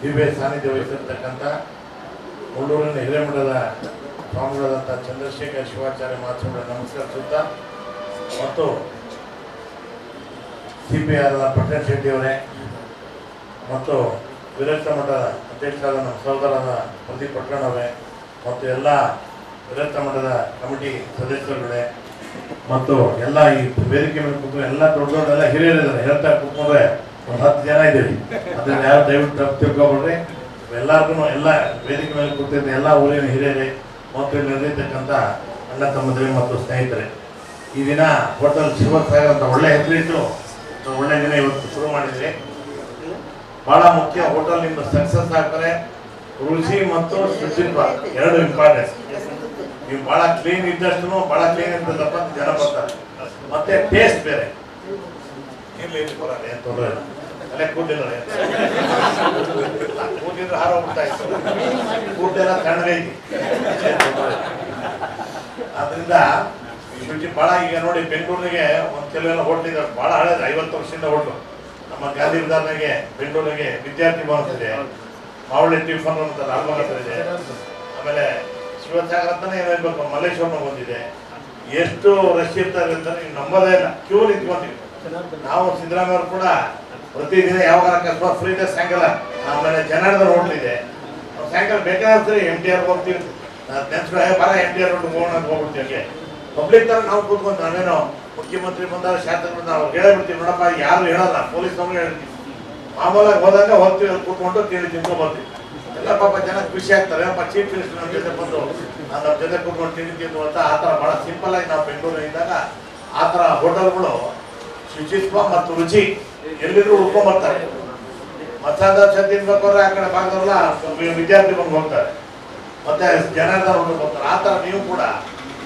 ದಿವ್ಯ ಸಾನ್ನಿಧ್ಯ ವಹಿಸಿರ್ತಕ್ಕಂಥ ಮುಳ್ಳೂರಿನ ಹಿರೇಮಠದ ಸ್ವಾಮಿಗಳಾದಂಥ ಚಂದ್ರಶೇಖರ್ ಶಿವಾಚಾರ್ಯ ಮಹಾಸ್ವಾಮಿಗಳ ನಮಸ್ಕರಿಸುತ್ತಾ ಮತ್ತು ಸಿ ಪಿ ಆರ್ ಪಟ್ಟಣ ಶೆಟ್ಟಿಯವರೇ ಮತ್ತು ವಿರಕ್ತ ಮಠದ ಅಧ್ಯಕ್ಷರಾದ ನಮ್ಮ ಸಹೋದರಾದ ಪ್ರದೀಪ್ ಪಟ್ಟಣವರೇ ಮತ್ತು ಎಲ್ಲ ವಿರಕ್ತ ಮಠದ ಕಮಿಟಿ ಸದಸ್ಯರುಗಳೇ ಮತ್ತು ಎಲ್ಲ ಈ ವೇದಿಕೆ ಮೇಲೆ ಎಲ್ಲ ದೊಡ್ಡ ದೊಡ್ಡ ಹಿರಿಯರಿದ್ದಾರೆ ಹೇಳ್ತಾ ಕೂತ್ಕೊಂಡ್ರೆ ಒಂದು ಹತ್ತು ಜನ ಇದ್ದೀವಿ. ಅದನ್ನ ಯಾರು ದಯವಿಟ್ಟು ತಪ್ಪು ತಿಳ್ಕೊಬೇಡ್ರಿ. ಎಲ್ಲರಿಗೂ ಎಲ್ಲ ವೇದಿಕೆ ಮೇಲೆ ಕೂತಿದ್ದ ಎಲ್ಲ ಊರಿನ ಹಿರಿಯರೇ ಮತ್ತು ನೆರೆದಿರ್ತಕ್ಕಂಥ ಅಣ್ಣ ತಮ್ಮದಿರಿ ಮತ್ತು ಸ್ನೇಹಿತರೆ, ಈ ದಿನ ಹೋಟೆಲ್ ಶಿವಸಾಗರ್ ಅಂತ ಒಳ್ಳೆ ಹೆಸರಿಟ್ಟು ಒಳ್ಳೆ ದಿನ ಇವತ್ತು ಶುರು ಮಾಡಿದ್ರಿ ಬಹಳ ಮುಖ್ಯ ಹೋಟೆಲ್ ನಿಮ್ಮ ಸಕ್ಸಸ್ ಆಗ್ತಾರೆ. ರುಚಿ ಮತ್ತು ಶುಚಿತ್ವ ಎರಡು ಇಂಪಾರ್ಟೆನ್ಸ್ ನೀವು ಬಹಳ ಕ್ಲೀನ್ ಇದ್ದಷ್ಟು ಬಹಳ ಕ್ಲೀನ್ ಇರ್ತದಪ್ಪ ಜನ ಬರ್ತಾರೆ. ಮತ್ತೆ ಟೇಸ್ಟ್ ಬೇರೆ. ಇರ್ಲಿ ತೊಂದರೆ ಇಲ್ಲ. ಅಲ್ಲೇ ಕೂತಿಲ್ಲ ಕೂತಿದ್ರೆ ಹಾರ ಹೋಗ್ಬಿಡ್ತಾ ಇತ್ತು. ಕೂತೆಲ್ಲ ತಣ್ಣಗೈತಿ. ಆದ್ರಿಂದ ಶುಚಿ ಬಹಳ ಈಗ ನೋಡಿ ಬೆಂಗಳೂರಿಗೆ ಒಂದ್ ಕೆಲವೆಲ್ಲ ಹೋಟ್ಲ್ ಭಾಳ ಹಳೇದು ಐವತ್ತು ವರ್ಷದಿಂದ ಹೋಟ್ಲು. ನಮ್ಮ ಗಾಂಧಿ ವಿಧಾನಿಗೆ ಬೆಂಗಳೂರಿಗೆ ವಿದ್ಯಾರ್ಥಿ ಭವನ ಇದೆ ಮಾವಳಿ ಟಿಫನ್ ಅಂತ ಲಾಲ್ಬಾಗ್ ಇದೆ ಆಮೇಲೆ ಶಿವಸಾಗರ ಅಂತಾನೆ ಏನಿರ್ಬೇಕು ಮಲ್ಲೇಶ್ವರನ ಬಂದಿದೆ ಎಷ್ಟು ರಶ್ ಇರ್ತಾರೆ ಅಂತ ನಂಬೋದೇ ಇಲ್ಲ. ಕ್ಯೂ ನಿಂತ್ಕೊಂತೀವಿ. ನಾವು ಸಿದ್ದರಾಮಯ್ಯ ಕೂಡ ಪ್ರತಿದಿನ ಯಾವಾಗ ಕಷ್ಟ ಫ್ರೀ ಇದೆ ಸಾಯಂಕಾಲ, ಆಮೇಲೆ ಜನಾರ್ದನ ಹೋಟ್ಲ್ ಇದೆ. ಸಾಯಂಕಾಲ ಬೇಕಾದ್ರೆ ಎಂ ಟಿ ಆರ್ ಹೋಗ್ತೀವಿ ನೆನ್ಸ್ಬಿಡ ಬರ ಎಂ ಟಿ ಆರ್ ರೋಡ್ ಹೋಗೋಣ ಹೋಗ್ಬಿಡ್ತೀವಿ ಹಂಗೆ ಪಬ್ಲಿಕ್ ತರ ನಾವು ಕೂತ್ಕೊಂಡು ನಾವೇನೋ ಮುಖ್ಯಮಂತ್ರಿ ಬಂದಾಗ, ಶಾಸಕರು ನಾವು ಹೇಳಬಿಡ್ತೀವಿ ನೋಡಪ್ಪ ಯಾರು ಹೇಳಲ್ಲ, ಪೊಲೀಸ್ ನಮ್ಗೆ ಹೇಳ್ತೀವಿ. ಮಾಮೂಲಾಗಿ ಹೋದಾಗ ಹೋಗ್ತೀವಿ ಕೂತ್ಕೊಂಡು ತಿಂಡಿ ತಿನ್ಕೊಂಡು ಬರ್ತೀವಿ. ಎಲ್ಲ ಪಾಪ ಜನ ಖುಷಿ ಆಗ್ತಾರೆ. ಅಪ್ಪ ಚೀಫ್ ಮಿನಿಸ್ಟರ್ ನಮ್ಮ ಜೊತೆ ಬಂದು ನಮ್ಮ ಜೊತೆ ಕೂತ್ಕೊಂಡು ತಿಂಡಿ ತಿಂದು ಅಂತ ಆ ಥರ ಭಾಳ ಸಿಂಪಲ್ ಆಗಿ ನಾವು ಬೆಂಗಳೂರು ಇದ್ದಾಗ ಆ ಥರ ಹೋಟೆಲ್ಗಳು ಶುಚಿತ್ವ ಮತ್ತು ರುಚಿ ಎಲ್ಲಿದ್ರು ಉಳ್ಕೊಂಡ್ ಮಸಾಲ ದೋಸೆ ತಿನ್ಬೇಕಾದ್ರೆ ಆ ಕಡೆ ಭಾಗದವರೆಲ್ಲ ವಿದ್ಯಾರ್ಥಿ ಬಂದು ಹೋಗ್ತಾರೆ. ಮತ್ತೆ ಜನಾರ್ದವ್ರು ಬರ್ತಾರೆ ಆ ಥರ ನೀವು ಕೂಡ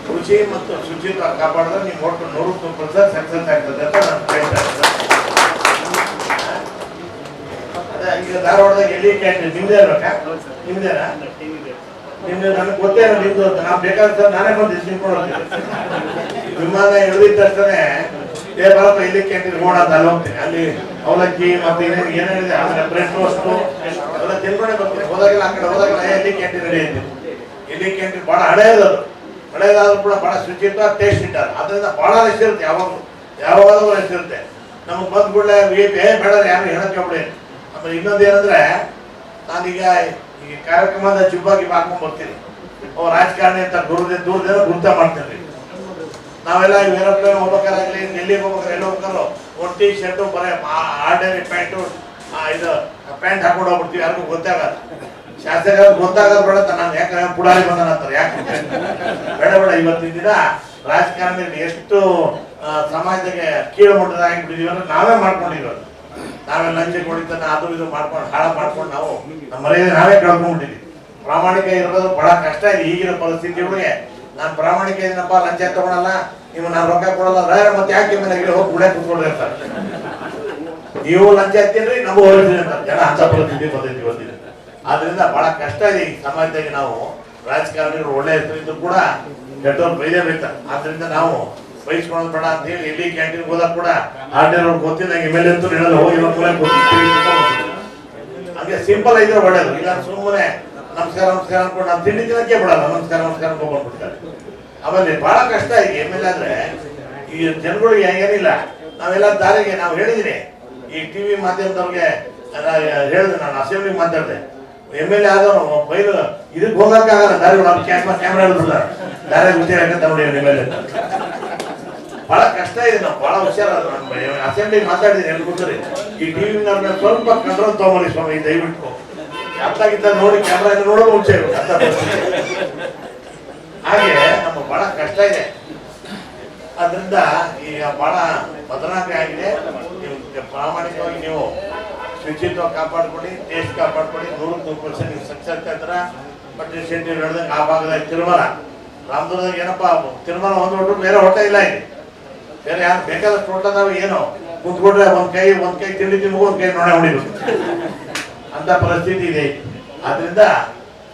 ಕೃಷಿ ಮತ್ತು ಶುಚಿತ್ವ ಕಾಪಾಡಿದ್ರೆ ನೀವು ಒಟ್ಟು ನೂರು ಪರ್ಸೆಂಟ್ ಸಕ್ಸಸ್ ಆಗ್ತದೆ ಅಂತ ನಾನು ಕೇಳ್ತಾ. ಅದೇ, ಈಗ ಧಾರವಾಡದಾಗ ಎಲ್ಲಿ ಕ್ಯಾಂಟೀನ್ ನಿಮ್ದೇ ಇರ್ಬೇಕಾ ನಿಮ್ದೇನಾ? ನಿಮ್ದು ನನಗೆ ಗೊತ್ತೇ ನಿಮ್ದು ನಾನು ಬೇಕಾದ ನಾನೇ ಬಂದು ಹೋಗ್ತೀನಿ. ವಿಮಾನ ಇಳಿದ ತಕ್ಷಣ ಏ ಬಾರಪ್ಪ ಇಲ್ಲಿ ರೋಡ್ ಅಂತ ಅಲ್ಲಿ ಹೋಗ್ತೀನಿ. ಅಲ್ಲಿ ಅವಲಕ್ಕಿ ಮತ್ತೆ ಏನೇನು ಏನೇನಿದೆ ಆಮೇಲೆ ಬ್ರೆಡ್ ಟೋಸ್ಟ್ ಎಲ್ಲ ತಿನ್ಕೊಂಡೇ ಬರ್ತೀನಿ. ಹೋದಾಗೆಲ್ಲ ಆ ಕಡೆ, ಹೋದಾಗೆಲ್ಲ ಇಲ್ಲಿ ಕ್ಯಾಂಟೀನ್ ರೆಡಿ ಐತಿ ಇಲ್ಲಿ ಕ್ಯಾಂಟೀನ್ ಬಹಳ ಹಳೆಯದು ಹಳೆಯದಾದ್ರೂ ಕೂಡ ಭಾಳ ಶುಚಿತ್ವ ಟೇಸ್ಟ್ ಇಟ್ಟಾರೆ ಅದರಿಂದ ಬಹಳ ರಶ್ ಇರುತ್ತೆ ಯಾವಾಗಲೂ. ಯಾವಾಗಲೂ ರಶ್ ನಮಗೆ ಬಂದ್ ಕೂಡಲೇ ವಿ ಬೇಡ ಯಾರು ಹೇಳಕ್ಕೆ ಆಮೇಲೆ ಇನ್ನೊಂದು ಏನಂದ್ರೆ, ನಾನೀಗ ಈ ಕಾರ್ಯಕ್ರಮದ ಜುಬ್ಬಾಗಿ ಹಾಕೊಂಡ್ ಬರ್ತೀನಿ. ಅವ್ರ ರಾಜಕಾರಣಿ ಅಂತ ದೂರದ ದೂರದಿಂದ ಗುರುತ ಮಾಡ್ತೀನಿ ನಾವೆಲ್ಲ ಏರೋಪ್ಲೇನ್ ಹೋಗ್ಬೇಕಾದ್ರೆ ಡೆಲ್ಲಿಗೆ ಹೋಗ್ಬೇಕಾದ್ರೆ ಎಲ್ಲಿ ಹೋಗ್ತಾರೋ? ಟೀ ಶರ್ಟು ಬರೀ ಆರ್ಡಿನರಿ ಪ್ಯಾಂಟು ಇದು ಪ್ಯಾಂಟ್ ಹಾಕೊಂಡು ಹೋಗ್ಬಿಡ್ತೀವಿ, ಯಾರಿಗೂ ಗೊತ್ತಾಗಲ್ಲ ಶಾಸ್ತ್ರ ಗೊತ್ತಾಗೋದು ಬೇಡ ನಾನು ಯಾಕಂದ್ರೆ ಪುಡಾರಿ ಬಂದನ ಅಂತಾರೆ ಯಾಕೆ? ಬೇಡ ಬೇಡ, ಇವತ್ತಿನ ದಿನ ರಾಜಕಾರಣದಲ್ಲಿ ಎಷ್ಟು ಸಮಾಜಕ್ಕೆ ಕೀಳು ಮಟ್ಟದ ಅಂದ್ರೆ ನಾವೇ ಮಾಡ್ಕೊಂಡಿರೋದು. ನಾವೇ ಲಂಚ ಕೊಡಿತಾನೆ ಅದು ಇದು ಮಾಡ್ಕೊಂಡು, ಹಾಳ ಮಾಡ್ಕೊಂಡು ನಾವು ನಮ್ಮ ಮನೆಯಲ್ಲಿ ನಾವೇ ಕಳ್ಕೊಂಡ್ಬಿಟ್ಟಿದ್ವಿ. ಪ್ರಾಮಾಣಿಕ ಇರೋದು ಬಹಳ ಕಷ್ಟ ಇದೆ, ಈಗಿನ ಪರಿಸ್ಥಿತಿಗಳಿಗೆ ನಾನು ಪ್ರಾಮಾಣಿಕ ಏನಪ್ಪ ಲಂಚ ತಗೊಳಲ್ಲ? ನೀವು ನಾನು ರೊಕ್ಕ ಕೊಡಲ್ಲ ಅಂದ್ರೆ ಮತ್ತೆ ಯಾಕೆ ಮೇಲೆ ಹೋಗಿ ಗುಳೆ ಕುತ್ಕೊಂಡ್ರಿ ಇರ್ತಾರೆ ನೀವು ಲಂಚ ಎತ್ತೀನ್ರಿ ನಮಗೂ ಹೋಗ್ತೀನಿ ಅಂತ. ಜನ ಹಂಚ ಪರಿಸ್ಥಿತಿ ಬಂದೈತಿ ಇವತ್ತಿನ ಆದ್ರಿಂದ ಬಹಳ ಕಷ್ಟ ಇದೆ ಈ ಸಮಾಜದಾಗೆ ನಾವು. ರಾಜಕಾರಣಿಗಳು ಒಳ್ಳೆ ಹೆಸರಿದ್ದು ಕೂಡ ಕೆಟ್ಟವ್ರು ಬೈದೇಬೇಕು ಆದ್ರಿಂದ ನಾವು ಬೈಸ್ಕೊಳ್ಳೋದು ಬೇಡ ಅಂತ ಹೇಳಿ ಎಲ್ಲಿ ಕ್ಯಾಂಟೀನ್ ಹೋದಾಗ ಕೂಡ ಆರ್ಡಿನರ್ ಗೊತ್ತಿಲ್ಲ ಎಲ್ ಎ ಅಂತ ಹೇಳಲ್ಲ, ಹೋಗಿ ಮೂಲೆ ಹಂಗೆ ಸಿಂಪಲ್ ಆಗಿದ್ರೆ ಒಳ್ಳೇದು. ಇಲ್ಲ ಸುಮ್ಮನೆ ನಮಸ್ಕಾರ ನಮಸ್ಕಾರ ಅನ್ಕೊಂಡು ನಾವು ತಿಂಡಿ ತಿನ್ನಕ್ಕೆ ಬಿಡಲ್ಲ, ನಮಸ್ಕಾರ ನಮಸ್ಕಾರ ಅನ್ಕೊಂಡ್ಬಿಡ್ತಾರೆ ಆಮೇಲೆ ಬಹಳ ಕಷ್ಟ ಈಗ ಎಂ ಎಲ್ ಆದ್ರೆ ಈ ಜನಗಳಿಗೆ ಏನಿಲ್ಲ, ನಾವೆಲ್ಲ ದಾರಿಗೆ ನಾವು ಹೇಳಿದೀನಿ. ಈ ಟಿವಿ ಮಾಧ್ಯಮದವ್ರಿಗೆ ಹೇಳಿದೆ ನಾನು ಅಸೆಂಬ್ಲಿ ಮಾತಾಡಿದೆ. ಎಂ ಎಲ್ ಎ ಆದವನು ಬೈಲು, ಇದಕ್ಕೆ ಹೋಗಕ್ಕಾಗಲ್ಲ ದಾರಿ ಕ್ಯಾಮ್ರಾ ಕ್ಯಾಮ್ರಾ ಇರ್ತದ ದಾರಿ ಯಾಕಂತ ನೋಡಿ ಎಂ ಎಲ್ ಎ ಬಹಳ ಕಷ್ಟ ಇದೆ, ನಾವು ಬಹಳ ಹುಷಾರ ಅಸೆಂಬ್ಲಿ ಮಾತಾಡಿದ್ದೀನಿ ಎಲ್ಲಿ ಕೂತ್ರಿ ಈ ಟಿವಿ ಸ್ವಲ್ಪ ಕಂಟ್ರೋಲ್ ತಗೊಂಬರಿ ಸ್ವಾಮಿ, ದಯವಿಟ್ಟು. ಅತ್ತಾಗಿದ್ದ ನೋಡಿ ಕ್ಯಾಮ್ರಾ ನೋಡೋ ಮುಂಚೆ ಹಾಗೆ ನಮ್ಮ ಬಹಳ ಕಷ್ಟ ಇದೆ. ಅದರಿಂದ ಈಗ ಬಹಳ ಬದಲಾವಣೆ ಆಗಿದೆ. ನೀವು ಪ್ರಾಮಾಣಿಕವಾಗಿ ನೀವು ಶುಚಿತ್ವ ಕಾಪಾಡ್ಕೊಳ್ಳಿ ಟೇಸ್ಟ್ ಕಾಪಾಡ್ಕೊಡಿ ನೂರು ನೂರು ಪರ್ಸೆಂಟ್ ನೀವು ಸಕ್ಸಸ್ ಆಯ್ತಾರ ಬಟ್ ಶೆಟ್ಟಿ ಹೇಳ್ದಂಗೆ ಆ ಭಾಗದಾಗ ತಿರುಮಲ. ರಾಮದುರ್ಗದಾಗ ಏನಪ್ಪ, ತಿರುಮಲ ಒಂದು ಹೊಟ್ಟು ಬೇರೆ ಹೊಟ್ಟೆ ಇಲ್ಲ ಇಲ್ಲಿ. ಬೇರೆ ಯಾರು ಬೇಕಾದಷ್ಟು ನಾವು ಏನು ಕೂತ್ಕೊಂಡ್ರೆ ಒಂದು ಕೈ ಒಂದು ಕೈ ತಿಂಡಿ ತಿನ್ಬೇಕು, ಒಂದು ಕೈ ನೋಣೆ ಹೊಡಿಬೇಕು. ಅಂತ ಪರಿಸ್ಥಿತಿ ಇದೆ. ಆದ್ರಿಂದ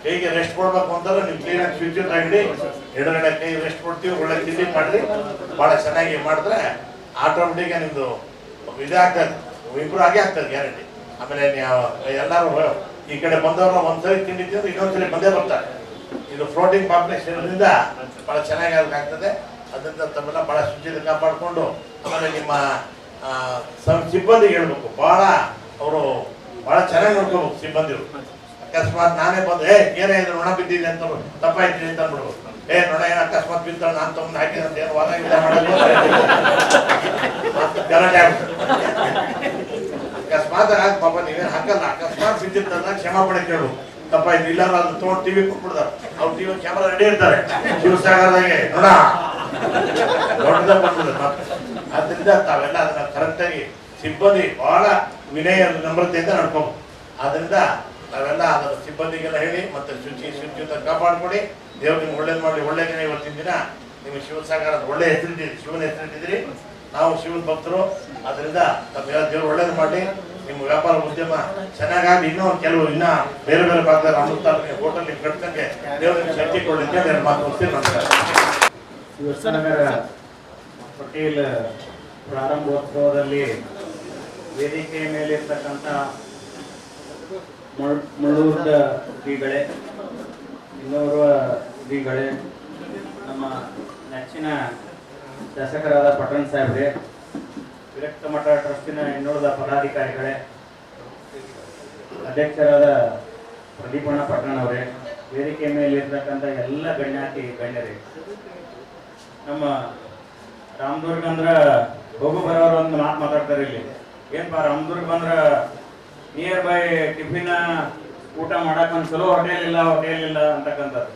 ಕೈಗೆ ರೆಸ್ಟ್ ಕೊಡ್ಬೇಕು ಅಂತಾರೆ ನೀವು ಕ್ಲೀನ್ ಆಗಿ ಫ್ಯೂಚರ್ ಆಗಿಡಿ ಎಡಗಡೆ ಕೈ ರೆಸ್ಟ್ ಕೊಡ್ತೀವಿ, ಒಳ್ಳೆ ತಿಂಡಿ ಮಾಡ್ರಿ. ಬಹಳ ಚೆನ್ನಾಗಿ ಮಾಡಿದ್ರೆ ಆಟೋಮೆಟಿಕ್ ನಿಮ್ದು ಇದಾಗ್ತದೆ ಇಂಪ್ರೂವ್ ಆಗೇ ಆಗ್ತದೆ ಗ್ಯಾರಂಟಿ ಆಮೇಲೆ ಎಲ್ಲರೂ ಈ ಕಡೆ ಬಂದವರು ಒಂದ್ಸರಿ ತಿಂಡಿ ತಿಂದ್ರೆ ಇನ್ನೊಂದ್ಸರಿ ಬಂದೇ ಬರ್ತಾರೆ. ಇದು ಫ್ಲೋಟಿಂಗ್ ಪಾಪ್ಯುಲೇಷನ್ ಬಹಳ ಚೆನ್ನಾಗಿ ಆಗ್ತದೆ. ಅದರಿಂದ ತಮ್ಮೆಲ್ಲ ಬಹಳ ಶುಚಿತೆ ಕಾಪಾಡಿಕೊಂಡು ಆಮೇಲೆ ನಿಮ್ಮ ಸಿಬ್ಬಂದಿಗೆ ಹೇಳ್ಬೇಕು. ಬಹಳ ಅವರು ಬಹಳ ಚೆನ್ನಾಗಿ ನೋಡ್ಕೋಬೇಕು ಸಿಬ್ಬಂದಿರು. ಅಕಸ್ಮಾತ್ ನಾನೇ ಬಂದು, ಏ, ಏನೇ ಇದು ನೊಣ ಬಿದ್ದಿದೆ ಅಂತ ತಪ್ಪಾಯ್ತು ಅಂತ ಅಂದ್ಬಿಡ್ಬೇಕು ಏ ನೊಣ ಏನ ಅಕಸ್ಮಾತ್ ಬಿದ್ದ ನಾನು ತಮ್ಮ ಹಾಕಿದಂತೆ ಏನು ವಾದ ಇಲ್ಲ ಮಾಡೋದು? ಗಲಾಟೆ ಆಗ್ಬಿಟ್ಟು ಅಕಸ್ಮಾತ್ ಆಗ, ಪಾಪ ನೀವೇನು ಹಾಕಲ್ಲ, ಅಕಸ್ಮಾತ್ ಬಿದ್ದಿರ್ತದ ಕ್ಷಮಾಪಣೆ ಕೇಳು. ತಪ್ಪಾಯ್ತು ಇಲ್ಲ ಅದು ತೊಗೊಂಡು ಟಿವಿ ಕೊಟ್ಬಿಡ್ತಾರೆ. ಅವ್ರು ಟಿವಿ ಕ್ಯಾಮರಾ ರೆಡಿ ಇರ್ತಾರೆ. ಶಿವಸಾಗರದಾಗೆ, ನೋಡ. ಆದ್ರಿಂದ ತಾವೆಲ್ಲ ಅದನ್ನ ಕರೆಕ್ಟಾಗಿ ಸಿಬ್ಬಂದಿ ಬಹಳ ವಿನಯ ನಮ್ರತೆಯಿಂದ ನಡ್ಕೊಂಡು ಆದ್ರಿಂದ ನಾವೆಲ್ಲ ಅದರ ಸಿಬ್ಬಂದಿಗೆಲ್ಲ ಹೇಳಿ ಮತ್ತೆ ಶುಚಿ ಶುಚಿಯುತ ಕಾಪಾಡ್ಕೊಡಿ. ದೇವ್ರು ನಿಮ್ಗೆ ಒಳ್ಳೇದು ಮಾಡಿ ಒಳ್ಳೆ ದಿನ ಇವತ್ತಿನ ದಿನ ನಿಮಗೆ ಶಿವಸಾಗರದ ಒಳ್ಳೆ ಹೆಸರಿಟ್ಟಿದ್ರಿ ಶಿವನ ಹೆಸರಿಟ್ಟಿದ್ರಿ ನಾವು ಶಿವನ ಭಕ್ತರು. ಅದರಿಂದ ತಮ್ಮೆಲ್ಲ ದೇವ್ರು ಒಳ್ಳೇದು ಮಾಡಿ ನಿಮ್ಮ ವ್ಯಾಪಾರ ಉದ್ಯಮ ಚೆನ್ನಾಗಾಗಿ ಇನ್ನೂ ಕೆಲವು ಇನ್ನ ಬೇರೆ ಬೇರೆ ಭಾಗದ ಅಮೃತ ಹೋಟೆಲ್ ಕಟ್ತಂಗೆ ದೇವರಿಗೆ ಶಕ್ತಿ ಕೊಡಲಿಕ್ಕೆ ನಾನು ಮಾತು ನಮಸ್ಕಾರ ಪಟೇಲ್ ಪ್ರಾರಂಭೋತ್ಸವದಲ್ಲಿ ವೇದಿಕೆಯ ಮೇಲೆ ಇರ್ತಕ್ಕಂಥ ಮುಳ್ಳೂರದ ಶ್ರೀಗಳೇ, ಇನ್ನೋರ್ವ ಶ್ರೀಗಳೇ, ನಮ್ಮ ನೆಚ್ಚಿನ ಶಾಸಕರಾದ ಪಟ್ಟಣ ಸಾಹೇಬ್ರೆ, ವಿರಕ್ತ ಮಠ ಟ್ರಸ್ಟಿನ ಇನ್ನುಳಿದ ಪದಾಧಿಕಾರಿಗಳೇ, ಅಧ್ಯಕ್ಷರಾದ ಪ್ರದೀಪಣ್ಣ ಪಟ್ಟಣವರೇ ವೇದಿಕೆ ಮೇಲಿರ್ತಕ್ಕಂಥ ಎಲ್ಲ ಗಣ್ಯಾತಿ ಗಣ್ಯರೇ. ನಮ್ಮ ರಾಮದುರ್ಗ ಅಂದ್ರ ಹೋಗು ಬರೋರು ಒಂದು ಮಾತು ಮಾತಾಡ್ತಾರೆ ಇಲ್ಲಿ. ಏನ್ಪಾ ರಾಮದುರ್ಗ ಬಂದ್ರ ನಿಯರ್ ಬೈ ಟಿಫಿನ್ ಊಟ ಮಾಡಕ್ ಒಂದ್ ಚಲೋ ಹೋಟೆಲ್ ಇಲ್ಲ ಹೋಟೆಲ್ ಇಲ್ಲ ಅಂತಕ್ಕಂಥದ್ದು.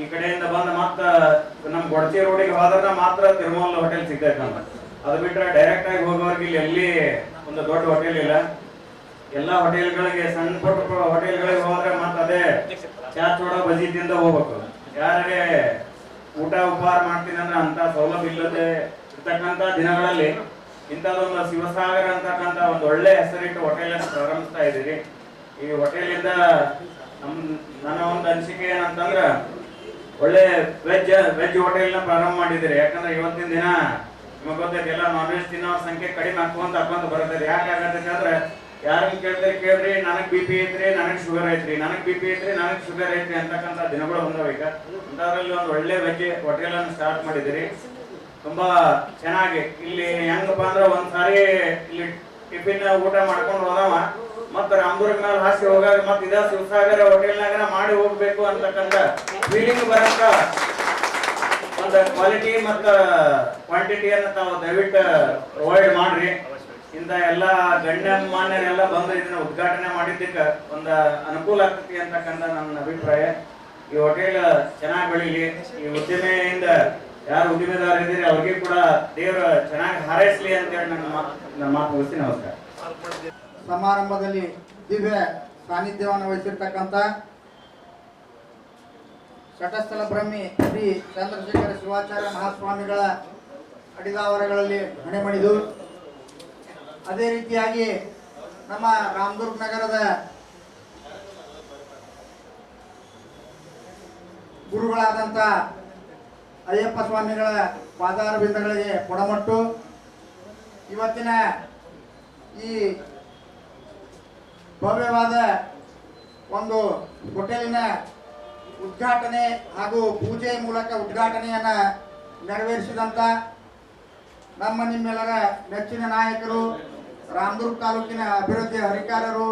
ಈ ಕಡೆಯಿಂದ ಬಂದ ಮತ್ತ ನಮ್ ಗೊಡಚಿ ರೋಡಿಗೆ ಹೋದ್ರ ಮಾತ್ರ ತಿರುಮಲ ಹೋಟೆಲ್ ಸಿಗ್ತೈತಂತ. ಅದು ಬಿಟ್ರೆ ಡೈರೆಕ್ಟ್ ಆಗಿ ಹೋಗೋರ್ಗೆ ಇಲ್ಲಿ ಎಲ್ಲಿ ಒಂದು ದೊಡ್ಡ ಹೋಟೆಲ್ ಇಲ್ಲ. ಎಲ್ಲಾ ಹೋಟೆಲ್ಗಳಿಗೆ ಸಣ್ಣ ಪುಟ್ಟ ಹೋಟೆಲ್ಗಳಿಗೆ ಹೋದ್ರೆ ಮತ್ತ ಅದೇ ಚಾ ಚೋಡ ಬಜಿ ಹೋಗ್ಬೇಕು. ಯಾರೇ ಊಟ ಉಪಹಾರ ಮಾಡ್ತೀನಿ ಅಂದ್ರೆ ಅಂತ ಸೌಲಭ್ಯ ಇಲ್ಲದೆ ಇರ್ತಕ್ಕಂತ ದಿನಗಳಲ್ಲಿ ಇಂಥದೊಂದು ಶಿವಸಾಗರ ಅಂತಕ್ಕಂಥ ಒಂದು ಒಳ್ಳೆ ಹೆಸರಿಟ್ಟು ಹೋಟೆಲ್ ಪ್ರಾರಂಭಿಸ್ತಾ ಇದ್ದೀರಿ. ಈ ಹೋಟೆಲಿಂದ ನಮ್, ನನ್ನ ಒಂದು ಅನಿಸಿಕೆ ಏನಂತಂದ್ರ, ಒಳ್ಳೆ ವೆಜ್ ವೆಜ್ ಹೋಟೆಲ್ನ ಪ್ರಾರಂಭ ಮಾಡಿದ್ದೀರಿ. ಯಾಕಂದ್ರೆ ಇವತ್ತಿನ ದಿನ ನಿಮಗೆ ಗೊತ್ತೈತೆ, ಎಲ್ಲ ನಾನ್ ವೆಜ್ ತಿನ್ನೋ ಸಂಖ್ಯೆ ಕಡಿಮೆ ಹಾಕೊಂತ ಹಾಕೊಂತ ಬರುತ್ತೆ. ಯಾಕೆ ಆಗತ್ತೆ ಅಂದ್ರೆ, ಯಾರನ್ನ ಕೇಳಿದ್ರೆ ಕೇಳ್ರಿ, ನನಗ್ ಬಿ ಪಿ ಐತ್ರಿ, ನನಗ್ ಶುಗರ್ ಐತ್ರಿ. ನನಗ್ ಬಿ ಪಿ ಐತ್ರಿ, ನನಗ್ ಶುಗರ್ ಐತ್ರಿ ಅಂತಕ್ಕಂಥ ದಿನಗಳು ಬಂದವ ಈಗ. ಒಂದು ಒಳ್ಳೆ ವೆಜ್ ಹೋಟೆಲ್ ಅನ್ನು ಸ್ಟಾರ್ಟ್ ಮಾಡಿದಿರಿ ತುಂಬಾ ಚೆನ್ನಾಗಿ. ಇಲ್ಲಿ ಹೆಂಗಪ್ಪ ಅಂದ್ರೆ ಒಂದ್ ಸಾರಿ ಇಲ್ಲಿ ಟಿಫಿನ್ ಊಟ ಮಾಡ್ಕೊಂಡು ಹೋದವ. ಮತ್ತ ರಾಮದುರ್ಗ ಮೇಲೆ ಹಾಸಿ ಹೋಗಾಗ ಮತ್ತ ಇದ ಶಿವಸಾಗರ ಹೋಟೆಲ್ನಾಗ ಮಾಡಿ ಹೋಗ್ಬೇಕು ಅಂತಕ್ಕಂಥ ಫೀಲಿಂಗ್ ಬರಂತ ಒಂದು ಕ್ವಾಲಿಟಿ ಮತ್ತ ಕ್ವಾಂಟಿಟಿಯನ್ನ ತಾವು ದಯವಿಟ್ಟು ಪ್ರೊವೈಡ್ ಮಾಡ್ರಿ. ಇಂತ ಎಲ್ಲ ಗಣ್ಯ ಮಾನ್ಯರೆಲ್ಲ ಬಂದು ಇದನ್ನ ಉದ್ಘಾಟನೆ ಮಾಡಿದ್ದಕ್ಕೆ ಒಂದು ಅನುಕೂಲ ಆಗ್ತೈತಿ ಅಂತಕ್ಕಂಥ ನನ್ನ ಅಭಿಪ್ರಾಯ. ಈ ಹೋಟೆಲ್ ಚೆನ್ನಾಗಿ ಬೆಳೀಲಿ. ಈ ಉದ್ದಿಮೆಯಿಂದ ಯಾರು ಉದ್ದಿಮೆದಾರ ಇದ್ದೀರಿ ಅವ್ರಿಗೆ ಕೂಡ ದೇವರ ಚೆನ್ನಾಗಿ ಹಾರೈಸಲಿ ಅಂತ ಹೇಳಿ ನನ್ನ ನನ್ನ ಮಾತು ಮುಗಿಸ್ತೀನಿ. ನಮಸ್ಕಾರ. ಸಮಾರಂಭದಲ್ಲಿ ದಿವ್ಯ ಸಾನ್ನಿಧ್ಯವನ್ನು ವಹಿಸಿರ್ತಕ್ಕಂಥ ಶಟಸ್ಥಲ ಬ್ರಹ್ಮಿ ಶ್ರೀ ಚಂದ್ರಶೇಖರ ಶಿವಾಚಾರ್ಯ ಮಹಾಸ್ವಾಮಿಗಳ ಅಡಿದಾವರಗಳಲ್ಲಿ ಮನೆ ಮಾಡಿದು ಅದೇ ರೀತಿಯಾಗಿ ನಮ್ಮ ರಾಮದುರ್ಗ ನಗರದ ಗುರುಗಳಾದಂಥ ಅಯ್ಯಪ್ಪ ಸ್ವಾಮಿಗಳ ಪಾದಾರ ಬಿಂದಗಳಿಗೆ ಕೊಡಮಟ್ಟು. ಇವತ್ತಿನ ಈ ಭವ್ಯವಾದ ಒಂದು ಹೋಟೆಲಿನ ಉದ್ಘಾಟನೆ ಹಾಗೂ ಪೂಜೆ ಮೂಲಕ ಉದ್ಘಾಟನೆಯನ್ನ ನೆರವೇರಿಸಿದಂತ ನಮ್ಮ ನಿಮ್ಮೆಲ್ಲರ ನೆಚ್ಚಿನ ನಾಯಕರು, ರಾಮದುರ್ಗ ತಾಲೂಕಿನ ಅಭಿವೃದ್ಧಿ ಅಧಿಕಾರರು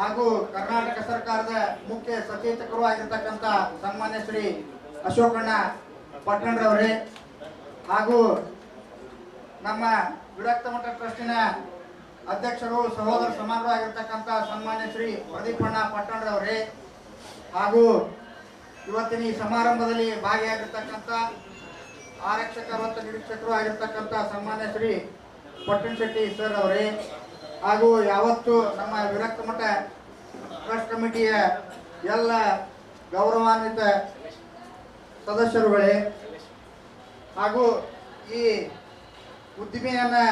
ಹಾಗೂ ಕರ್ನಾಟಕ ಸರ್ಕಾರದ ಮುಖ್ಯ ಸಚೇತಕರು ಆಗಿರ್ತಕ್ಕಂಥ ಸನ್ಮಾನ್ಯ ಶ್ರೀ ಅಶೋಕಣ್ಣ ಪಟ್ಟಣರವರೇ ಹಾಗೂ ನಮ್ಮ ವಿರಕ್ತ ಮಠ ಟ್ರಸ್ಟಿನ ಅಧ್ಯಕ್ಷರು, ಸಹೋದರ ಸಮಾರಂಭ ಆಗಿರ್ತಕ್ಕಂಥ ಸನ್ಮಾನ್ಯ ಶ್ರೀ ಪ್ರದೀಪಣ್ಣ ಪಟ್ಟಣರವರೇ ಹಾಗೂ ಇವತ್ತಿನ ಈ ಸಮಾರಂಭದಲ್ಲಿ ಭಾಗಿಯಾಗಿರ್ತಕ್ಕಂಥ ಆರಕ್ಷಕ ಮತ್ತು ನಿರೀಕ್ಷಕರು ಆಗಿರ್ತಕ್ಕಂಥ ಸನ್ಮಾನ್ಯ ಶ್ರೀ ಪಟ್ಟಣ ಶೆಟ್ಟಿ ಸರ್ ಅವರೇ ಹಾಗೂ ಯಾವತ್ತು ನಮ್ಮ ವಿರಕ್ತ ಮಠ ಟ್ರಸ್ಟ್ ಕಮಿಟಿಯ ಎಲ್ಲ ಗೌರವಾನ್ವಿತ ಸದಸ್ಯರುಗಳೇ, ಹಾಗೂ ಈ ಉದ್ದಿಮೆಯನ್ನು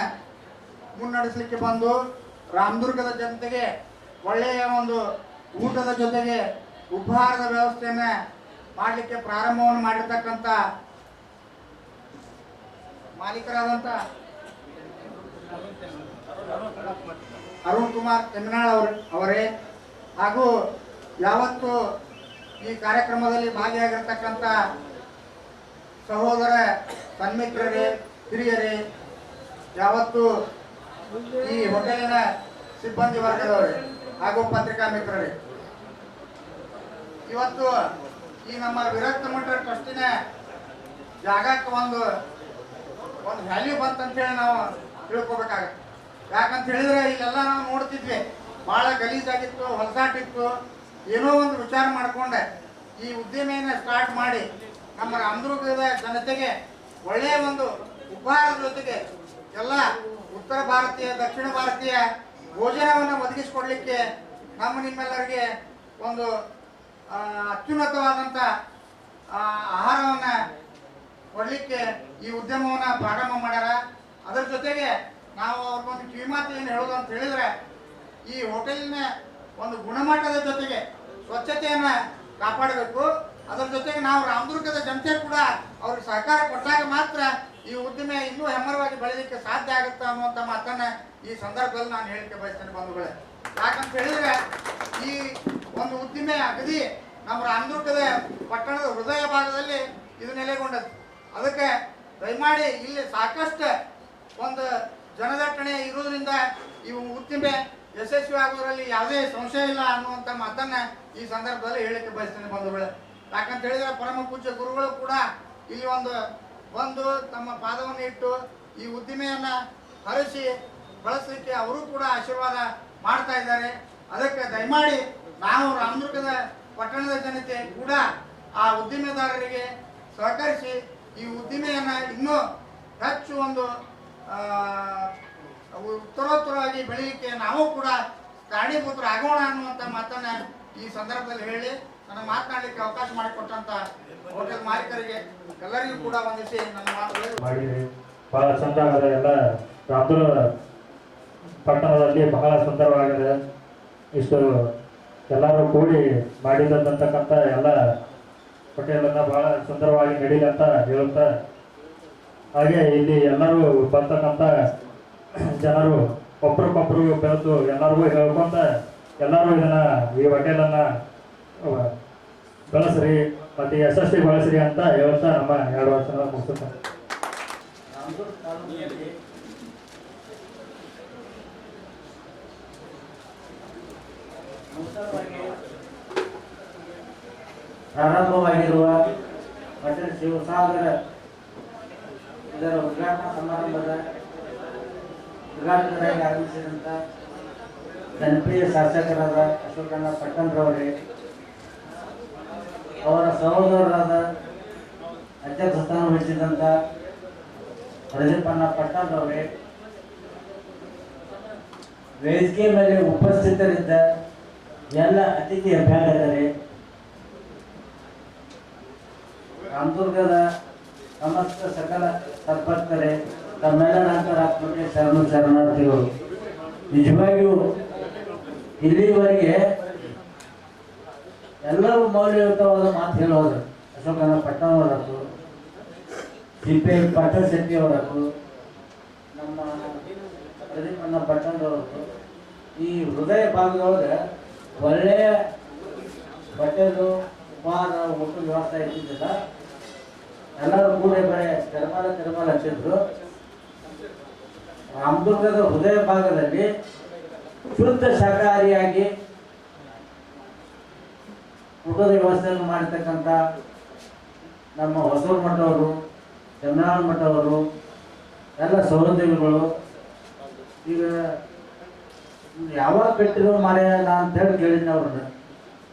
ಮುನ್ನಡೆಸಲಿಕ್ಕೆ ಬಂದು ರಾಮದುರ್ಗದ ಜನತೆಗೆ ಒಳ್ಳೆಯ ಒಂದು ಊಟದ ಜೊತೆಗೆ ಉಪಹಾರದ ವ್ಯವಸ್ಥೆಯನ್ನು ಮಾಡಲಿಕ್ಕೆ ಪ್ರಾರಂಭವನ್ನು ಮಾಡಿರ್ತಕ್ಕಂಥ ಮಾಲೀಕರಾದಂಥ ಅರುಣ್ ಕುಮಾರ್ ಕೆಮ್ನಾಳ್ ಅವರು ಅವರೇ, ಹಾಗೂ ಯಾವತ್ತು ಈ ಕಾರ್ಯಕ್ರಮದಲ್ಲಿ ಭಾಗಿಯಾಗಿರ್ತಕ್ಕಂಥ ಸಹೋದರ ಸನ್ಮಿತ್ರರೇ, ಹಿರಿಯರೇ, ಯಾವತ್ತು ಈ ಹೋಟೆಲಿನ ಸಿಬ್ಬಂದಿ ವರ್ಗದವರೇ ಹಾಗೂ ಪತ್ರಿಕಾ ಮಿತ್ರರೇ. ಇವತ್ತು ಈ ನಮ್ಮ ವಿರಕ್ತ ಮಠ ಟ್ರಸ್ಟಿನ ಜಾಗಕ್ಕೆ ಒಂದು ಒಂದು ವ್ಯಾಲ್ಯೂ ಬಂತಂತೇಳಿ ನಾವು ತಿಳ್ಕೊಬೇಕಾಗತ್ತೆ. ಯಾಕಂತ ಹೇಳಿದ್ರೆ ಇಲ್ಲೆಲ್ಲ ನಾವು ನೋಡ್ತಿದ್ವಿ. ಭಾಳ ಗಲೀಜಾಗಿತ್ತು ಹೊಲಸಾಟಿತ್ತು ಏನೋ ಒಂದು ವಿಚಾರ ಮಾಡಿಕೊಂಡೆ. ಈ ಉದ್ಯಮೆಯನ್ನು ಸ್ಟಾರ್ಟ್ ಮಾಡಿ ನಮ್ಮ ರಾಮದುರ್ಗದ ಜನತೆಗೆ ಒಳ್ಳೆಯ ಒಂದು ಉಪಹಾರದ ಜೊತೆಗೆ ಎಲ್ಲ ಉತ್ತರ ಭಾರತೀಯ, ದಕ್ಷಿಣ ಭಾರತೀಯ ಭೋಜನವನ್ನು ಒದಗಿಸಿಕೊಡ್ಲಿಕ್ಕೆ ನಮ್ಮ ನಿಮ್ಮೆಲ್ಲರಿಗೆ ಒಂದು ಅತ್ಯುನ್ನತವಾದಂಥ ಆಹಾರವನ್ನು ಕೊಡಲಿಕ್ಕೆ ಈ ಉದ್ಯಮವನ್ನು ಪ್ರಾರಂಭ ಮಾಡ್ಯಾರ. ಅದರ ಜೊತೆಗೆ ನಾವು ಅವ್ರಿಗೊಂದು ಏನು ಹೇಳೋದು ಅಂತ ಹೇಳಿದ್ರೆ ಈ ಹೋಟೆಲಿನ ಒಂದು ಗುಣಮಟ್ಟದ ಜೊತೆಗೆ ಸ್ವಚ್ಛತೆಯನ್ನ ಕಾಪಾಡಬೇಕು. ಅದರ ಜೊತೆಗೆ ನಾವು ರಾಮದುರ್ಗದ ಜನತೆ ಕೂಡ ಅವ್ರಿಗೆ ಸಹಕಾರ ಕೊಟ್ಟಾಗ ಮಾತ್ರ ಈ ಉದ್ದಿಮೆ ಇನ್ನೂ ಹೆಮ್ಮರವಾಗಿ ಬೆಳೀಲಿಕ್ಕೆ ಸಾಧ್ಯ ಆಗುತ್ತೆ ಅನ್ನುವಂಥ ಮಾತನ್ನ ಈ ಸಂದರ್ಭದಲ್ಲಿ ನಾನು ಹೇಳಿಕೆ ಬಯಸ್ತೇನೆ ಬಂಧುಗಳೇ. ಯಾಕಂತ ಹೇಳಿದ್ರೆ ಈ ಒಂದು ಉದ್ದಿಮೆ ಅಗದಿ ನಮ್ಮ ರಾಮದುರ್ಗದ ಪಟ್ಟಣದ ಹೃದಯ ಭಾಗದಲ್ಲಿ ಇದು ನೆಲೆಗೊಂಡದ್ದು. ಅದಕ್ಕೆ ದಯಮಾಡಿ ಇಲ್ಲಿ ಸಾಕಷ್ಟು ಒಂದು ಜನದಟ್ಟಣೆ ಇರುವುದರಿಂದ ಈ ಉದ್ದಿಮೆ ಯಶಸ್ವಿ ಆಗೋದ್ರಲ್ಲಿ ಯಾವುದೇ ಸಂಶಯ ಇಲ್ಲ ಅನ್ನುವಂಥ ಮಾತನ್ನ ಈ ಸಂದರ್ಭದಲ್ಲಿ ಹೇಳಕ್ಕೆ ಬಯಸ್ತೇನೆ ಬಂಧುಗಳೇ. ಯಾಕಂತ ಹೇಳಿದ್ರೆ ಪರಮ ಪೂಜ್ಯ ಗುರುಗಳು ಕೂಡ ಇಲ್ಲಿ ಒಂದು ಬಂದು ತಮ್ಮ ಪಾದವನ್ನು ಇಟ್ಟು ಈ ಉದ್ದಿಮೆಯನ್ನ ಹರಿಸಿ ಬಳಸಲಿಕ್ಕೆ ಅವರು ಕೂಡ ಆಶೀರ್ವಾದ ಮಾಡ್ತಾ ಇದ್ದಾರೆ. ಅದಕ್ಕೆ ದಯಮಾಡಿ ನಾವು ರಾಮದುರ್ಗದ ಪಟ್ಟಣದ ಜನತೆ ಕೂಡ ಆ ಉದ್ದಿಮೆದಾರರಿಗೆ ಸಹಕರಿಸಿ ಈ ಉದ್ದಿಮೆಯನ್ನ ಇನ್ನೂ ಹೆಚ್ಚು ಒಂದು ಅವು ಉತ್ತರೋತ್ತರವಾಗಿ ಬೆಳೀಲಿಕ್ಕೆ ನಾವು ಕೂಡ ಕಾರಣೀಭೂತರಾಗೋಣ ಅನ್ನುವಂಥ ಮಾತನ್ನ ಈ ಸಂದರ್ಭದಲ್ಲಿ ಹೇಳಿ, ನನ್ನ ಮಾತನಾಡಲಿಕ್ಕೆ ಅವಕಾಶ ಮಾಡಿಕೊಟ್ಟಂತ ಹೋಟೆಲ್ ಮಾಲೀಕರಿಗೆ ಎಲ್ಲರಿಗೂ ಕೂಡ ವಂದಿಸಿ ನನ್ನ ಮಾಡಿದ್ರಿ ಬಹಳ ಚಂದ ಎಲ್ಲ ಪಟ್ಟಣದಲ್ಲಿ ಬಹಳ ಸುಂದರವಾಗಿದೆ. ಇಷ್ಟು ಎಲ್ಲರೂ ಕೂಡಿ ಮಾಡಿದಂತಕ್ಕಂಥ ಎಲ್ಲ ಹೋಟೆಲನ್ನು ಬಹಳ ಸುಂದರವಾಗಿ ನಡೀಲಿ ಅಂತ ಹೇಳುತ್ತಾ, ಹಾಗೆ ಇಲ್ಲಿ ಎಲ್ಲರೂ ಬರ್ತಕ್ಕಂಥ ಜನರು ಒಬ್ರಿಗೊಬ್ರು ಬೆಳೆದು ಎಲ್ಲರಿಗೂ ಹೇಳ್ಕೊಂತ ಎಲ್ಲರೂ ಇದನ್ನ ಈ ಹೋಟೆಲನ್ನ ಬಳಸ್ರಿ ಮತ್ತೆ ಯಶಸ್ವಿ ಬಳಸ್ರಿ ಅಂತ ಹೇಳ್ತಾ ನಮ್ಮ ಎರಡು ವರ್ಷ ನೂತನವಾಗಿ ಪ್ರಾರಂಭವಾಗಿರುವ ಹೋಟೆಲ್ ಶಿವಸಾಗರ ಇದರ ಉದ್ಘಾಟನಾ ಸಮಾರಂಭದ ಉದ್ಘಾಟಕರಾಗಿ ಆಗಮಿಸಿದಂಥ ಜನಪ್ರಿಯ ಶಾಸಕರಾದ ಅಶೋಕಣ್ಣ ಪಟ್ಟಣರವರೇ ಅವರ ಸಹೋದರರಾದ ಅಧ್ಯಕ್ಷ ಸ್ಥಾನ ವಹಿಸಿದಂಥ ಪ್ರದೀಪಣ್ಣ ಪಟ್ಟಣರವರೇ ವೇದಿಕೆ ಮೇಲೆ ಉಪಸ್ಥಿತರಿದ್ದ ಎಲ್ಲ ಅತಿಥಿ ಅಭ್ಯಾಗತರೇ ರಾಮದುರ್ಗದ ಸಮಸ್ತ ಸಕಲ ಸದ್ಭಕ್ತರೇ ತಮ್ಮೆಲ್ಲರ ಶರಣ ಶರಣ ಶರಣಾರ್ಥಿಗಳು. ನಿಜವಾಗಿಯೂ ಇಲ್ಲಿವರೆಗೆ ಎಲ್ಲರೂ ಮೌಲ್ಯಯುತವಾದ ಮಾತು ಹೇಳೋದು ಅಶೋಕನ ಪಟ್ಟಣವರದ್ದು ಸಿ ಪಿ ಐ ಅವರದ್ದು ನಮ್ಮ ಪ್ರದೀಪಣ್ಣ ಪಟ್ಟಣದವರದ್ದು ಈ ಹೃದಯ ಭಾಗದೊಳಗೆ ಒಳ್ಳೆಯ ಬಟ್ಟೆದು, ಉಪಹಾರ ಊಟ ವ್ಯವಸ್ಥೆ ಇದ್ದಿದ್ದಿಲ್ಲ ಎಲ್ಲರೂ ಕೂಡ ಬರೀ ತಿರುಮಲ ತಿರುಮಲ ಹಚ್ಚಿದ್ರು ರಾಮದುರ್ಗದ ಹೃದಯ ಭಾಗದಲ್ಲಿ ಶುದ್ಧ ಸಹಕಾರಿಯಾಗಿ ಊಟದ ವ್ಯವಸ್ಥೆಯನ್ನು ಮಾಡತಕ್ಕಂಥ ನಮ್ಮ ಹೊಸೂರು ಮಠವರು ಚಂದ್ರನಾಳ ಮಠವರು, ಎಲ್ಲ ಸೌರದೇವಿಗಳು. ಈಗ ಯಾವಾಗ ಕಟ್ಟಿರೋ ಮಾರಾಯ, ನಾ ಅಂತ ಹೇಳಿ ಕೇಳಿದ್ನ ಅವ್ರನ್ನ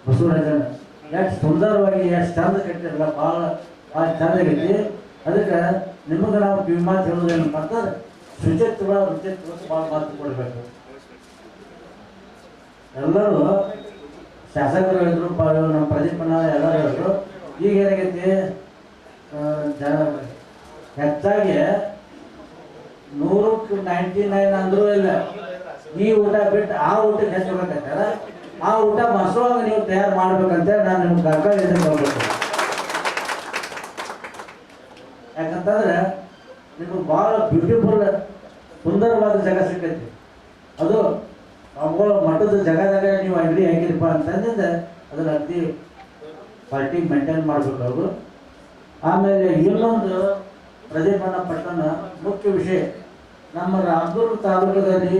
ಬಸವರಾಜನ ಎಷ್ಟು ಸುಂದರವಾಗಿ, ಎಷ್ಟು ಚಂದ ಕಟ್ಟಿರಲ್ಲ ಭಾಳ ಭಾಳ ಚಂದ ಅದಕ್ಕೆ ನಿಮಗೆ ನಾವು ಕಿವಿಮಾತು ಹೇಳೋದೇನಪ್ಪ ಅಂತಂದ್ರೆ ಶುಚಿತ್ವ ಋಜತ್ವ ಭಾಳ ಮಹತ್ವ ಕೊಡಬೇಕು. ಎಲ್ಲರೂ ಶಾಸಕರು ಹೇಳಿದ್ರು ನಮ್ಮ ಪ್ರದೀಪನ ಎಲ್ಲರೂ ಹೇಳಿದ್ರು. ಈಗ ಏನಾಗೈತಿ? ಜನ ಹೆಚ್ಚಾಗಿ ನೂರಕ್ಕೆ ನೈಂಟಿ ನೈನ್ ಅಂದ್ರೂ ಇಲ್ಲ. ಈ ಊಟ ಬಿಟ್ಟು ಆ ಊಟಕ್ಕೆ ಹೆಚ್ಚಬೇಕಾಗ್ತದ ಆ ಊಟ ಮಸುವಾಗ ನೀವು ತಯಾರು ಮಾಡ್ಬೇಕಂತ ನಾನು ನಿಮ್ಗೆ ಕರ್ಕೊಂಡು ಹೋಗ್ಬೇಕು ಯಾಕಂತಂದ್ರೆ ನಿಮ್ಗೆ ಭಾಳ ಬ್ಯೂಟಿಫುಲ್, ಸುಂದರವಾದ ಜಾಗ ಸಿಕ್ಕೈತಿ. ಅದು ಅವುಗಳ ಮಠದ ಜಾಗದಾಗ ನೀವು ಅಂಗಡಿ ಹಾಕಿರಪ್ಪ ಅಂತಂದಿಂದ ಅದನ್ನ ಅತಿ ಪಾರ್ಟಿ ಮೇಂಟೈನ್ ಮಾಡಬೇಕು ಅವರು ಆಮೇಲೆ ಇನ್ನೊಂದು ಪ್ರದೇಶ ಪಟ್ಟಣ ಮುಖ್ಯ ವಿಷಯ, ನಮ್ಮ ರಾಮದುರ್ಗ ತಾಲೂಕದಲ್ಲಿ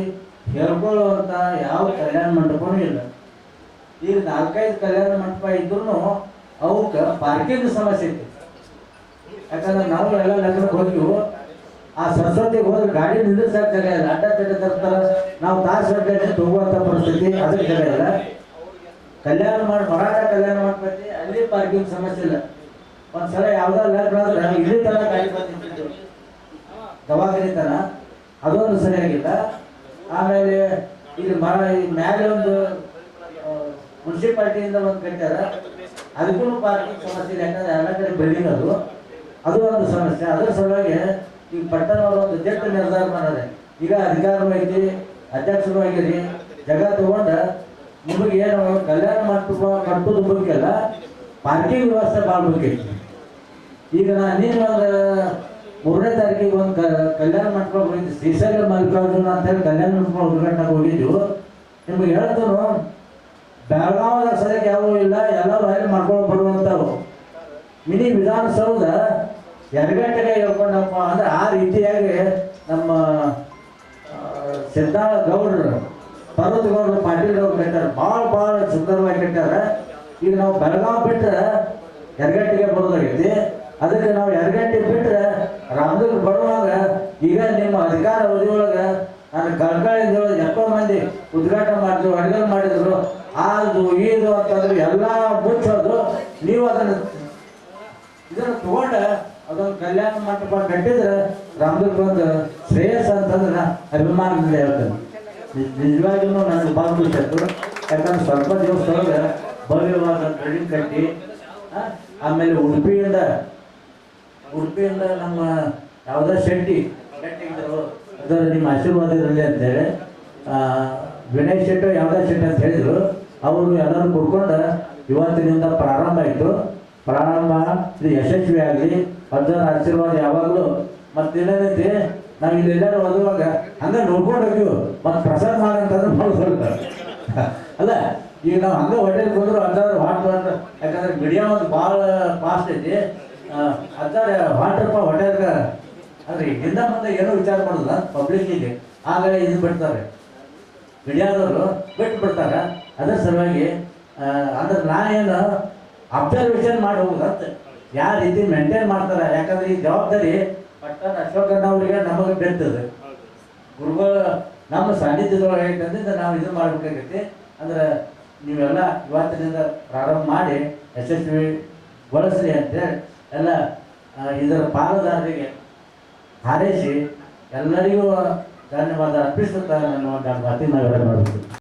ಹೇಳ್ಕೊಳ್ಳುವಂಥ ಯಾವ ಕಲ್ಯಾಣ ಮಂಟಪನೂ ಇಲ್ಲ. ಈಗ ನಾಲ್ಕೈದು ಕಲ್ಯಾಣ ಮಂಟಪ ಇದ್ರೂ ಅವಕ್ಕೆ ಪಾರ್ಕಿಂಗ್ ಸಮಸ್ಯೆ ಐತಿ ಯಾಕಂದ್ರೆ ನಾವು ಎಲ್ಲ ಲಗ್ನಕ್ಕೆ ಹೋಗಿವು ಆ ಸರಸ್ವತಿಗೆ ಹೋದ್ರೆ ಗಾಡಿ ನಿಲ್ಲಿಸಕ್ಕೆ ಜಾಗ ಇಲ್ಲ. ಅಡ್ಡ ತಡೆ ತರ್ತಾರ. ನಾವು ತಾಸು ಗಂಟೆ ಹೋಗುವಂಥ ಪರಿಸ್ಥಿತಿ ಅದಕ್ಕೆ ಜಾಗ ಇಲ್ಲ. ಕಲ್ಯಾಣ ಮಾಡಿ, ಮರಾಠ ಕಲ್ಯಾಣ ಮಾಡ್ಬೇಕು ಅಲ್ಲಿ ಪಾರ್ಕಿಂಗ್ ಸಮಸ್ಯೆ ಇಲ್ಲ. ಒಂದ್ಸಲ ಯಾವ್ದೋ ಲ್ಯಾಬ್ ಆದ್ರೆ ಇಲ್ಲಿ ತನ ಗಾಡಿ ದವಾಖಾನೆ ತನ. ಅದೊಂದು ಸರಿಯಾಗಿಲ್ಲ ಆಮೇಲೆ ಇಲ್ಲಿ ಮರ ಮ್ಯಾಲೆ ಒಂದು ಮುನ್ಸಿಪಾಲ್ಟಿಯಿಂದ ಒಂದು ಕಟ್ಟಾರ ಅದಕ್ಕೂ ಪಾರ್ಕಿಂಗ್ ಸಮಸ್ಯೆ ಇಲ್ಲ. ಯಾಕಂದ್ರೆ ಎಲ್ಲ ಕಡೆ ಬಿಲ್ಡಿಂಗ್ ಅದು. ಅದು ಒಂದು ಸಮಸ್ಯೆ. ಅದ್ರ ಸಲುವಾಗಿ ಈ ಪಟ್ಟಣವರು ಒಂದು ದಿಟ್ಟ ನಿರ್ಧಾರ ಮಾಡಿದೆ. ಈಗ ಅಧಿಕಾರವೂ ಐತಿ, ಅಧ್ಯಕ್ಷರು ಆಗಿರಿ. ಜಾಗ ತಗೊಂಡ ನಿಮಗೆ ಏನು ಕಲ್ಯಾಣ ಮಂಟಪ ಕಟ್ಟೋದು ಮುಖ್ಯಲ್ಲ ಪಾರ್ಕಿಂಗ್ ವ್ಯವಸ್ಥೆ ಮಾಡ್ಬೇಕೈತಿ ಈಗ ನಾನು ನೀನು ಒಂದು ಮೂರನೇ ತಾರೀಕಿಗೆ ಒಂದು ಕಲ್ಯಾಣ ಮಾಡ್ಕೊಂಡು ಹೋಗಿದ್ದು. ಶ್ರೀಶೈಲ ಮಲ್ಲಿಕಾರ್ಜುನ ಅಂತ ಹೇಳಿ ಕಲ್ಯಾಣ ಮಂಟಪ ಉದ್ಘಾಟನೆಗೆ ಹೋಗಿದ್ದು ನಿಮ್ಗೆ ಹೇಳ್ತಾನು, ಬೆಳಗಾವದ ಸದ್ಯಕ್ಕೆ ಯಾವೂ ಇಲ್ಲ, ಎಲ್ಲ ಅಲ್ಲಿ ಮಾಡ್ಕೊಂಡು ಬರುವಂಥವು ಮಿನಿ ವಿಧಾನಸೌಧ ಎರಗಟ್ಟಿಗೆ ಹೇಳ್ಕೊಂಡಪ್ಪ ಅಂದ್ರೆ ಆ ರೀತಿಯಾಗಿ ನಮ್ಮ ಸಿದ್ಧಾಳ ಗೌಡ್ರು ಗೌಡರು ಪರ್ವತ ಗೌಡರು ಪಾಟೀಲ್ ಅವ್ರು ಕಟ್ಟಾರ ಭಾಳ ಭಾಳ ಸುಂದರವಾಗಿ ಕಟ್ಟಾರ ಈಗ ನಾವು ಬೆಳಗಾವ್ ಬಿಟ್ರೆ ಎರಗಟ್ಟಿಗೆ ಬರೋದಾಗೈತಿ ಅದಕ್ಕೆ ನಾವು ಎರಗಂಟೆ ಬಿಟ್ರೆ ರಾಮದುರ್ಗ ಬರುವಾಗ ಈಗ ನಿಮ್ಮ ಅಧಿಕಾರ ಅವಧಿಯೊಳಗೆ ನಾನು ಕಳ್ಕಳಿಂದ ಎಷ್ಟೋ ಮಂದಿ ಉದ್ಘಾಟನೆ ಮಾಡಿದ್ರು ಅಡುಗೆ ಮಾಡಿದ್ರು. ಅದು ಇದು ಅಂತಂದ್ರೆ ಎಲ್ಲ ಮುಚ್ಚೋದು. ನೀವು ಅದನ್ನು ಇದನ್ನ ತಗೊಂಡ ಅದೊಂದು ಕಲ್ಯಾಣ ಮಂಟಪ ಕಟ್ಟಿದ್ರೆ ರಾಮದುರ್ಗ ಒಂದು ಶ್ರೇಯಸ್ ಅಂತಂದ್ರೆ ಅಭಿಮಾನದಿಂದ ಹೇಳ್ತೇನೆ. ನಿಜವಾಗಿಯೂ ನನಗೆ ಖುಷಿ ಆಯ್ತು ಯಾಕಂದ್ರೆ ಸ್ವಲ್ಪ ದಿವಸದೊಳಗೆ ಭವ್ಯವಾದ ಬಿಲ್ಡಿಂಗ್ ಕಟ್ಟಿ ಆಮೇಲೆ ಉಡುಪಿಯಿಂದ ಉಡುಪಿಯಿಂದ ನಮ್ಮ ಯಾವುದೇ ಶೆಟ್ಟಿ ಕಟ್ಟಿದ್ರು ಅದರ ನಿಮ್ಮ ಆಶೀರ್ವಾದ ಇರಲಿ ಅಂತೇಳಿ ವಿನಯ್ ಶೆಟ್ಟಿ ಯಾವುದೇ ಶೆಟ್ಟಿ ಅಂತ ಹೇಳಿದ್ರು. ಅವರು ಎಲ್ಲರೂ ಕುಡ್ಕೊಂಡು ಇವತ್ತಿನಿಂದ ಪ್ರಾರಂಭ ಆಯಿತು. ಪ್ರಾರಂಭ, ಇದು ಯಶಸ್ವಿ ಆಗಲಿ. ಅದರ ಆಶೀರ್ವಾದ ಯಾವಾಗಲೂ. ಮತ್ತೆ ಏನೈತಿ ನಾವು ಇಲ್ಲಿ ಎಲ್ಲರೂ ಓದುವಾಗ ಹಂಗೆ ನೋಡ್ಕೊಂಡು ಹೋಗಿವು ಮತ್ತೆ ಪ್ರಸಾದ ಮಾಡಂತಂದ್ರೆ ಭಾಳ ಅಲ್ಲ, ಈಗ ನಾವು ಹಂಗೆ ಹೋಟೆಲ್ ಹೋದ್ರು ಹಾಟ್ ವಾಟರ್ ಯಾಕಂದ್ರೆ ಮೀಡಿಯಾ ಒಂದು ಭಾಳ ಫಾಸ್ಟ್ ಐತಿ. ಅದಾರ ವಾಟರ್ಪ ಹೋಟೆಲ್ಗ ಅಂದ್ರೆ ಹಿಂದ ಮುಂದೆ ಏನೋ ವಿಚಾರ ಮಾಡಲ್ಲ ಪಬ್ಲಿಕ್ಕಿಗೆ ಆಗ ಇದು ಬಿಡ್ತಾರೆ. ಮೀಡಿಯಾದವರು ಬಿಟ್ಟು ಬಿಡ್ತಾರೆ ಅದರ ಸಲುವಾಗಿ ಅಂದ್ರೆ ನಾನೇನು ಅಬ್ಸರ್ವೇಷನ್ ಮಾಡಿ ಹೋಗುದಂತ. ಯಾವ ರೀತಿ ಮೇಂಟೈನ್ ಮಾಡ್ತಾರೆ? ಯಾಕಂದ್ರೆ ಈ ಜವಾಬ್ದಾರಿ ಪಟ್ಟದ ಅಶೋಕಣ್ಣ ಅವರಿಗೆ ನಮಗೆ ಬೆತ್ತದ ಗುರುಗಳು ನಮ್ಮ ಸಾನ್ನಿಧ್ಯದೊಳಗೆ ಹೇಳ್ತಂದ್ರೆ ನಾವು ಇದು ಮಾಡ್ಬೇಕಾಗೈತಿ. ಅಂದ್ರೆ ನೀವೆಲ್ಲ ಇವತ್ತಿನಿಂದ ಪ್ರಾರಂಭ ಮಾಡಿ, ಯಶಸ್ವಿ ಬಳಸ್ರಿ ಅಂತೇಳಿ ಎಲ್ಲ ಇದರ ಪಾಲುದಾರರಿಗೆ ಹಾರೈಸಿ ಎಲ್ಲರಿಗೂ ಧನ್ಯವಾದ. ಅರ್ಪಿಸುತ್ತಾರೆ ನನ್ನ ಒಂದು ಮಾತಿನ ವಿವರ ಮಾಡಬೇಕು